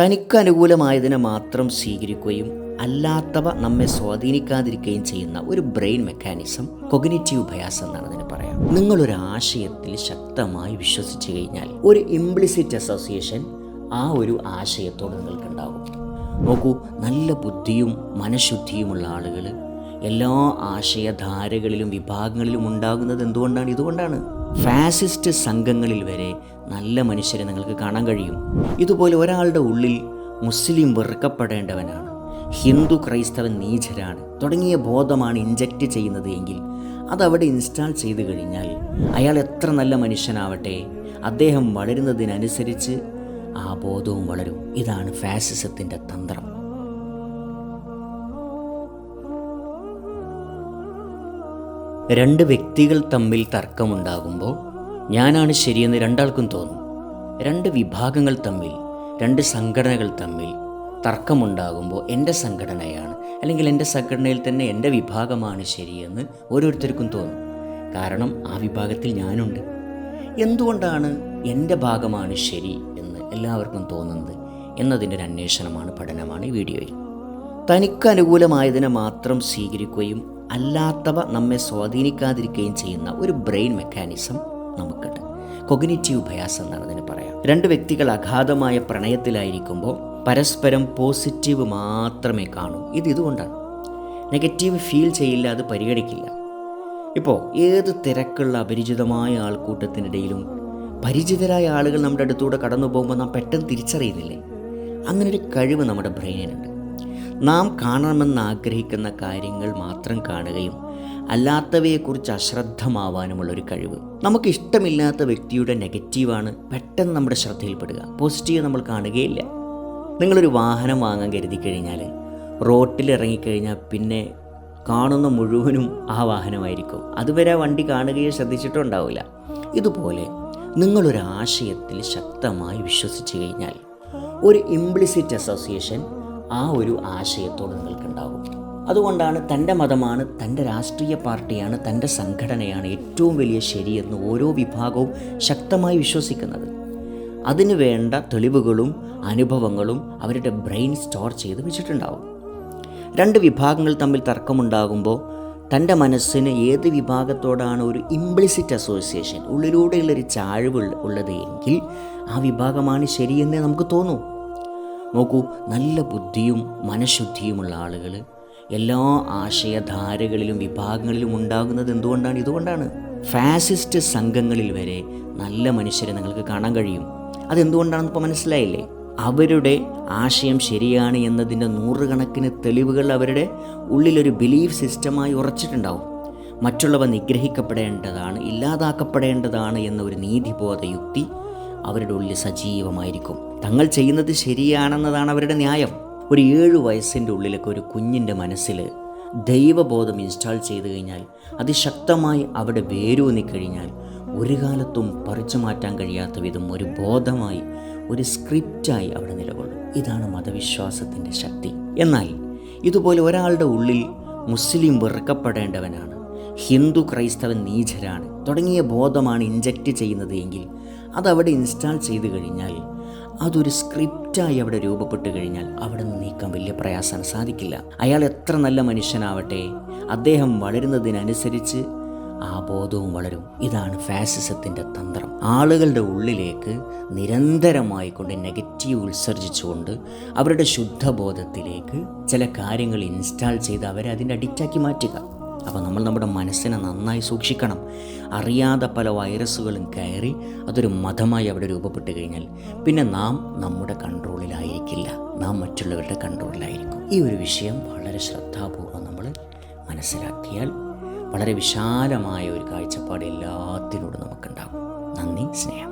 തനിക്ക് അനുകൂലമായതിനെ മാത്രം സ്വീകരിക്കുകയും അല്ലാത്തവ നമ്മെ സ്വാധീനിക്കാതിരിക്കുകയും ചെയ്യുന്ന ഒരു ബ്രെയിൻ മെക്കാനിസം കൊഗ്നേറ്റീവ് ബയാസ് എന്നാണ് അതിന് പറയാം. നിങ്ങളൊരു ആശയത്തിൽ ശക്തമായി വിശ്വസിച്ചു കഴിഞ്ഞാൽ ഒരു ഇംപ്ലിസിറ്റ് അസോസിയേഷൻ ആ ഒരു ആശയത്തോട് നിങ്ങൾക്കുണ്ടാകും. നോക്കൂ നല്ല ബുദ്ധിയും മനഃശുദ്ധിയുമുള്ള ആളുകൾ എല്ലാ ആശയധാരകളിലും വിഭാഗങ്ങളിലും ഉണ്ടാകുന്നത് എന്തുകൊണ്ടാണ്? ഇതുകൊണ്ടാണ്. ഫാസിസ്റ്റ് സംഘങ്ങളിൽ വരെ നല്ല മനുഷ്യരെ നിങ്ങൾക്ക് കാണാൻ കഴിയും. ഇതുപോലെ ഒരാളുടെ ഉള്ളിൽ മുസ്ലിം വെറുക്കപ്പെടേണ്ടവനാണ്. ഹിന്ദു ക്രൈസ്തവൻ നീചരാണ്. തുടങ്ങിയ ബോധമാണ് ഇൻജക്റ്റ് ചെയ്യുന്നത് എങ്കിൽ അതവിടെ ഇൻസ്റ്റാൾ ചെയ്തു കഴിഞ്ഞാൽ അയാൾ എത്ര നല്ല മനുഷ്യനാവട്ടെ. അദ്ദേഹം വളരുന്നതിനനുസരിച്ച് ആ ബോധവും വളരും. ഇതാണ് ഫാസിസത്തിന്റെ തന്ത്രം. രണ്ട് വ്യക്തികൾ തമ്മിൽ തർക്കമുണ്ടാകുമ്പോൾ ഞാനാണ് ശരിയെന്ന് രണ്ടാൾക്കും തോന്നും. രണ്ട് വിഭാഗങ്ങൾ തമ്മിൽ രണ്ട് സംഘടനകൾ തമ്മിൽ തർക്കമുണ്ടാകുമ്പോൾ എന്റെ സംഘടനയാണ് അല്ലെങ്കിൽ എന്റെ സംഘടനയിൽ തന്നെ എന്റെ വിഭാഗമാണ് ശരിയെന്ന് ഓരോരുത്തർക്കും തോന്നും. കാരണം ആ വിഭാഗത്തിൽ ഞാനുണ്ട്. എന്തുകൊണ്ടാണ് എന്റെ ഭാഗമാണ് ശരി എന്ന് എല്ലാവർക്കും തോന്നുന്നത് എന്നതിന്റെ ഒരു അന്വേഷണമാണ് പഠനമാണ് ഈ വീഡിയോയിൽ. തനിക്ക് അനുകൂലമായതിനെ മാത്രം സ്വീകരിക്കുകയും അല്ലാത്തവ നമ്മെ സ്വാധീനിക്കാതിരിക്കുകയും ചെയ്യുന്ന ഒരു ബ്രെയിൻ മെക്കാനിസം നമുക്കുണ്ട്. കൊഗ്നേറ്റീവ് ഭയാസ് എന്നാണ് അതിന് പറയാം. രണ്ട് വ്യക്തികൾ അഗാധമായ പ്രണയത്തിലായിരിക്കുമ്പോൾ പരസ്പരം പോസിറ്റീവ് മാത്രമേ കാണൂ. ഇത് ഇതുകൊണ്ടാണ്. നെഗറ്റീവ് ഫീൽ ചെയ്യില്ല അത് പരിഗണിക്കില്ല. ഇപ്പോൾ ഏത് തിരക്കുള്ള അപരിചിതമായ ആൾക്കൂട്ടത്തിനിടയിലും പരിചിതരായ ആളുകൾ നമ്മുടെ അടുത്തൂടെ കടന്നു പോകുമ്പോൾ നാം പെട്ടെന്ന് തിരിച്ചറിയുന്നില്ലേ? അങ്ങനൊരു കഴിവ് നമ്മുടെ ബ്രെയിനിനുണ്ട്. നാം കാണണമെന്ന് ആഗ്രഹിക്കുന്ന കാര്യങ്ങൾ മാത്രം കാണുകയും അല്ലാത്തവയെക്കുറിച്ച് അശ്രദ്ധമാവാനുമുള്ള ഒരു കഴിവ്. നമുക്ക് ഇഷ്ടമില്ലാത്ത വ്യക്തിയുടെ നെഗറ്റീവാണ് പെട്ടെന്ന് നമ്മുടെ ശ്രദ്ധയിൽപ്പെടുക. പോസിറ്റീവ് നമ്മൾ കാണുകയില്ല. നിങ്ങളൊരു വാഹനം വാങ്ങാൻ കരുതി കഴിഞ്ഞാൽ റോട്ടിൽ ഇറങ്ങിക്കഴിഞ്ഞാൽ പിന്നെ കാണുന്ന മുഴുവനും ആ വാഹനമായിരിക്കും. അതുവരെ വണ്ടി കാണുകയോ ശ്രദ്ധിച്ചിട്ടോ ഉണ്ടാവില്ല. ഇതുപോലെ നിങ്ങളൊരു ആശയത്തിൽ ശക്തമായി വിശ്വസിച്ചു കഴിഞ്ഞാൽ ഒരു ഇംപ്ലിസിറ്റ് അസോസിയേഷൻ ആ ഒരു ആശയത്തോട് നിങ്ങൾക്കുണ്ടാകും. അതുകൊണ്ടാണ് തന്റെ മതമാണ് തന്റെ രാഷ്ട്രീയ പാർട്ടിയാണ് തന്റെ സംഘടനയാണ് ഏറ്റവും വലിയ ശരിയെന്ന് ഓരോ വിഭാഗവും ശക്തമായി വിശ്വസിക്കുന്നത്. അതിനു വേണ്ട തെളിവുകളും അനുഭവങ്ങളും അവരുടെ ബ്രെയിൻ സ്റ്റോർ ചെയ്ത് വെച്ചിട്ടുണ്ടാവും. രണ്ട് വിഭാഗങ്ങൾ തമ്മിൽ തർക്കമുണ്ടാകുമ്പോൾ തന്റെ മനസ്സിന് ഏത് വിഭാഗത്തോടാണ് ഒരു ഇംപ്ലിസിറ്റ് അസോസിയേഷൻ ഉള്ളിലൂടെയുള്ളൊരു ചാഴ്വ് ഉള്ളത് എങ്കിൽ ആ വിഭാഗമാണ് ശരിയെന്നേ നമുക്ക് തോന്നൂ. നോക്കൂ നല്ല ബുദ്ധിയും മനഃശുദ്ധിയുമുള്ള ആളുകൾ എല്ലാ ആശയധാരകളിലും വിഭാഗങ്ങളിലും ഉണ്ടാകുന്നത് എന്തുകൊണ്ടാണ്? ഇതുകൊണ്ടാണ്. ഫാസിസ്റ്റ് സംഘങ്ങളിൽ വരെ നല്ല മനുഷ്യരെ നിങ്ങൾക്ക് കാണാൻ കഴിയും. അതെന്തുകൊണ്ടാണെന്ന് ഇപ്പോൾ മനസ്സിലായില്ലേ? അവരുടെ ആശയം ശരിയാണ് എന്നതിന്റെ നൂറുകണക്കിന് തെളിവുകൾ അവരുടെ ഉള്ളിലൊരു ബിലീഫ് സിസ്റ്റമായി ഉറച്ചിട്ടുണ്ടാവും. മറ്റുള്ളവ നിഗ്രഹിക്കപ്പെടേണ്ടതാണ് ഇല്ലാതാക്കപ്പെടേണ്ടതാണ് എന്ന ഒരു നീതിബോധ യുക്തി അവരുടെ ഉള്ളിൽ സജീവമായിരിക്കും. തങ്ങൾ ചെയ്യുന്നത് ശരിയാണെന്നതാണ് അവരുടെ ന്യായം. ഒരു ഏഴ് വയസ്സിന്റെ ഉള്ളിലൊക്കെ ഒരു കുഞ്ഞിന്റെ മനസ്സിൽ ദൈവബോധം ഇൻസ്റ്റാൾ ചെയ്തു കഴിഞ്ഞാൽ അതിശക്തമായി അവിടെ വേരൂന്നി കഴിഞ്ഞാൽ ഒരു കാലത്തും പറിച്ചു മാറ്റാൻ കഴിയാത്ത വിധം ഒരു ബോധമായി ഒരു സ്ക്രിപ്റ്റായി അവിടെ നിലകൊള്ളും. ഇതാണ് മതവിശ്വാസത്തിന്റെ ശക്തി. എന്നാൽ ഇതുപോലെ ഒരാളുടെ ഉള്ളിൽ മുസ്ലിം വെറുക്കപ്പെടേണ്ടവനാണ് ഹിന്ദു ക്രൈസ്തവൻ നീചരാണ് തുടങ്ങിയ ബോധമാണ് ഇൻജക്റ്റ് ചെയ്യുന്നത് എങ്കിൽ അതവിടെ ഇൻസ്റ്റാൾ ചെയ്തു കഴിഞ്ഞാൽ അതൊരു സ്ക്രിപ്റ്റായി അവിടെ രൂപപ്പെട്ട് കഴിഞ്ഞാൽ അവിടെ നിന്ന് നീക്കാൻ വലിയ പ്രയാസമാണ് സാധിക്കില്ല. അയാൾ എത്ര നല്ല മനുഷ്യനാവട്ടെ അദ്ദേഹം വളരുന്നതിനനുസരിച്ച് ആ ബോധവും വളരും. ഇതാണ് ഫാസിസത്തിന്റെ തന്ത്രം. ആളുകളുടെ ഉള്ളിലേക്ക് നിരന്തരമായി കൊണ്ട് നെഗറ്റീവ് ഉത്സർജിച്ചുകൊണ്ട് അവരുടെ ശുദ്ധബോധത്തിലേക്ക് ചില കാര്യങ്ങൾ ഇൻസ്റ്റാൾ ചെയ്ത് അവരെ അതിന്റെ അഡിക്റ്റാക്കി മാറ്റുക. അപ്പോൾ നമ്മൾ നമ്മുടെ മനസ്സിനെ നന്നായി സൂക്ഷിക്കണം. അറിയാതെ പല വൈറസുകളും കയറി അതൊരു മതമായി അവിടെ രൂപപ്പെട്ട് കഴിഞ്ഞാൽ പിന്നെ നാം നമ്മുടെ കൺട്രോളിലായിരിക്കില്ല. നാം മറ്റുള്ളവരുടെ കൺട്രോളിലായിരിക്കും. ഈ ഒരു വിഷയം വളരെ ശ്രദ്ധാപൂർവം നമ്മൾ മനസ്സിലാക്കിയാൽ വളരെ വിശാലമായ ഒരു കാഴ്ചപ്പാട് എല്ലാത്തിനോടും നമുക്കുണ്ടാകും. നന്ദി സ്നേഹം.